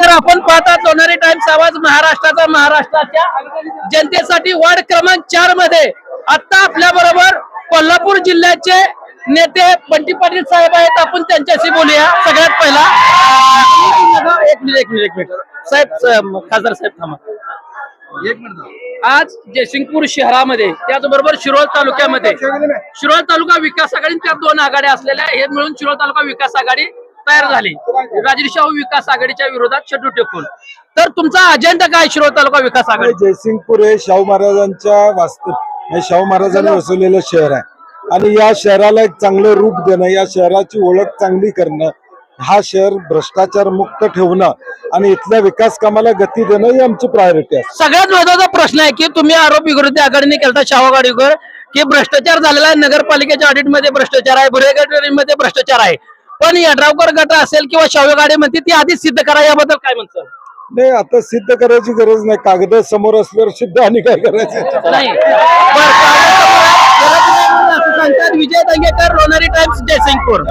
तर आपण पाहतात लोणारी टाइम्स आवाज महाराष्ट्राचा महाराष्ट्राच्या जनतेसाठी वार्ड क्रमांक चारमध्ये. आता आपल्या बरोबर कोल्हापूर जिल्ह्याचे नेते बंटी पाटील साहेब आहेत. आपण त्यांच्याशी बोलूया. सगळ्यात पहिला एक मिनिट एक मिनिट एक मिनिट. साहेब खासदार साहेब थांबा. एक मिनिट आज जयसिंगपूर शहरामध्ये त्याचबरोबर शिरोळ तालुक्यामध्ये शिरोळ तालुका विकास आघाडी त्या दोन आघाड्या असलेल्या हे मिळून शिरोळ तालुका विकास आघाडी तयार झाली. राजरी शाहू विकास आघाडीच्या विरोधात शेड्यू टेकून. तर तुमचा अजेंडा काय शिरोळ तालुका विकास आघाडी? जयसिंगपूर हे शाहू महाराजांच्या वास्तव हे शाहू महाराजांनी वसवलेलं शहर आहे. आणि या शहराला एक चांगलं रूप देणं या शहराची ओळख चांगली करणं हा शहर भ्रष्टाचार मुक्त ठेवणं आणि इथल्या विकास कामाला गती देणं ही आमची प्रायोरिटी आहे. सगळ्यात महत्त्वाचा प्रश्न आहे की तुम्ही आरोप विरोधी आघाडीने केला शाहू आघाडीवर की भ्रष्टाचार झालेला आहे नगरपालिकेच्या ऑडिटमध्ये भ्रष्टाचार आहे बुरेगडमध्ये भ्रष्टाचार आहे. पण यड्रावकर गट असेल किंवा शाहू गाडी म्हणते ती आधीच सिद्ध करा याबद्दल काय म्हणतात नाही आता सिद्ध करायची गरज नाही. कागद समोर असल्यावर सिद्ध आणि काय करायचं? नाही. बरं, कागदपत्र गरज नाही म्हणून असं सांगतात विजय दंगेकर लोणारी टाइम्स जयसिंगपूर.